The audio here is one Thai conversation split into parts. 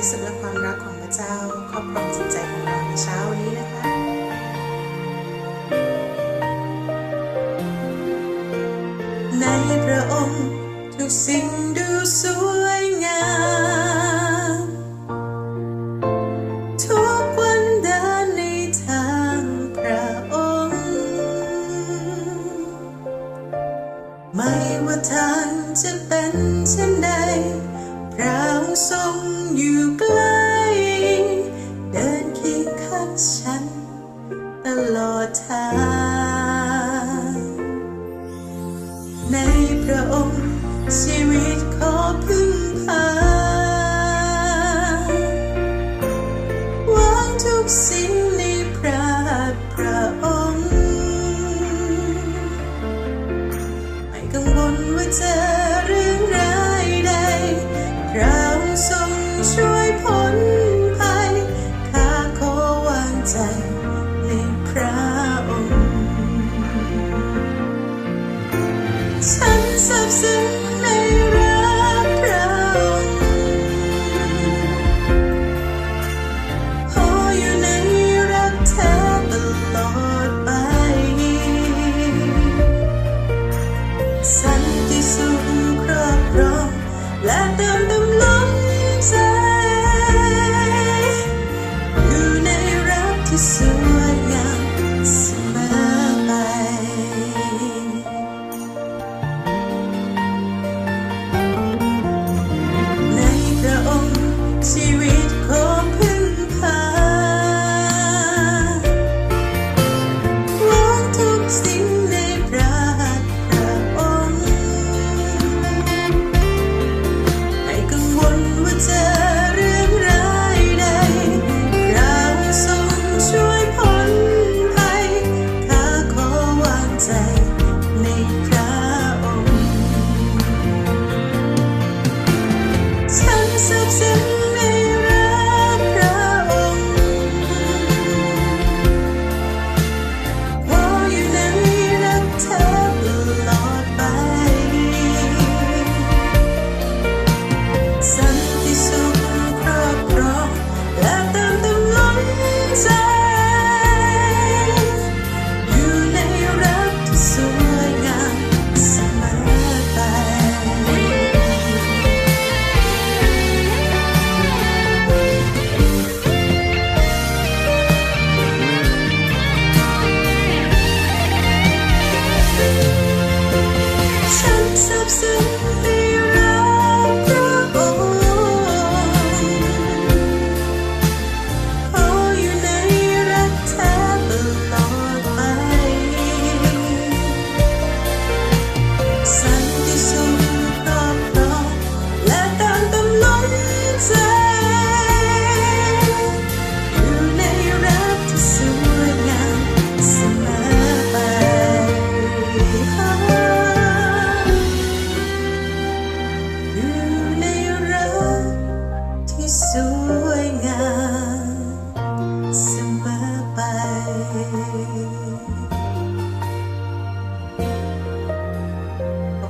ริสุทธิ์และความรักของพระเจ้าครอบครองจิตใจของเราในเช้านี้นะคะในพระองค์ทุกสิ่งดูสวยงามทุกวันเดินในทางพระองค์ ไม่ว่าทางจะเป็นเช่นใด พระองค์ทรงอยู่ใกล้เดินเคียงข้างฉัน ตลอดทาง ในพระองค์ชีวิตขอพึ่งพาวางทุกสิ่งในพระพระองค์ ไม่กังวลว่าจะเรื่อ ช่วยพ้นภัยข้าขอวางใจ รั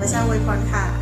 ขอพระ